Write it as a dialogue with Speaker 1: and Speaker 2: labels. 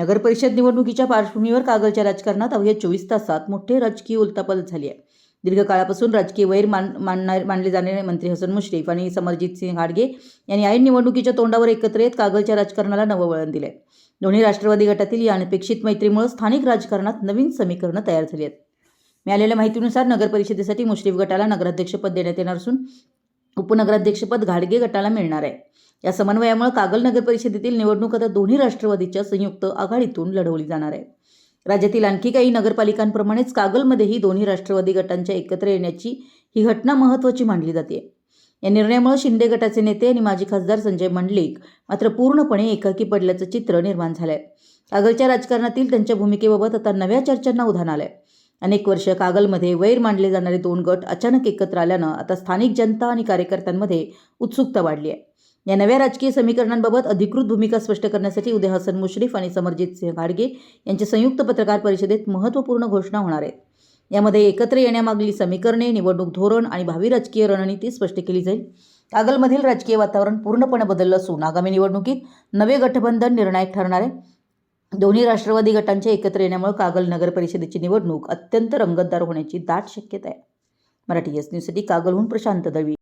Speaker 1: नगरपरिषद निवडणुकीच्या पार्श्वभूमीवर कागलच्या राजकारणात अवघ्या चोवीस तासात मोठे राजकीय उलतापल झाली आहे. दीर्घकाळापासून राजकीय वैर मान मानणार मानले जाणारे मंत्री हसन मुश्रीफ आणि समरजित सिंग हाडगे यांनी ऐन निवडणुकीच्या तोंडावर एकत्र येत कागलच्या राजकारणाला नवं वळण दिलंय. दोन्ही राष्ट्रवादी गटातील या अनपेक्षित मैत्रीमुळे स्थानिक राजकारणात नवीन समीकरणं तयार झाली आहेत. मिळालेल्या माहितीनुसार नगर परिषदेसाठी मुश्रीफ गटाला नगराध्यक्षपद देण्यात येणार असून उपनगराध्यक्षपद घाडगे गटाला मिळणार आहे. या समन्वयामुळे कागल नगर परिषदेतील निवडणूक आता दोन्ही राष्ट्रवादीच्या संयुक्त आघाडीतून लढवली जाणार आहे. राज्यातील आणखी काही नगरपालिकांप्रमाणेच कागलमध्येही दोन्ही राष्ट्रवादी गटांच्या एकत्र येण्याची ही घटना महत्त्वाची मानली जाते. या निर्णयामुळे शिंदे गटाचे नेते आणि माजी खासदार संजय मंडलिक मात्र पूर्णपणे एकाकी पडल्याचं चित्र निर्माण झालंय. कागलच्या राजकारणातील त्यांच्या भूमिकेबाबत आता नव्या चर्चांना उधाण आलंय. अनेक वर्ष कागलमध्ये वैर मांडले जाणारे दोन गट अचानक एकत्र आल्यानं आता स्थानिक जनता आणि कार्यकर्त्यांमध्ये उत्सुकता वाढली आहे. या नव्या राजकीय समीकरणांबाबत अधिकृत भूमिका स्पष्ट करण्यासाठी उद्या हसन मुश्रीफ आणि समरजित सिंह घाडगे यांच्या संयुक्त पत्रकार परिषदेत महत्त्वपूर्ण घोषणा होणार आहेत यामध्ये एकत्र येण्यामागली समीकरणे निवडणूक धोरण आणि भावी राजकीय रणनीती स्पष्ट केली जाईल. कागलमधील राजकीय वातावरण पूर्णपणे बदललं असून आगामी निवडणुकीत नवे गठबंधन निर्णायक ठरणार आहे. दोन्ही राष्ट्रवादी गटांच्या एकत्र येण्यामुळे कागल नगर परिषदेची निवडणूक अत्यंत रंगतदार होण्याची दाट शक्यता आहे. मराठी एस न्यूजसाठी कागलहून प्रशांत दळवी.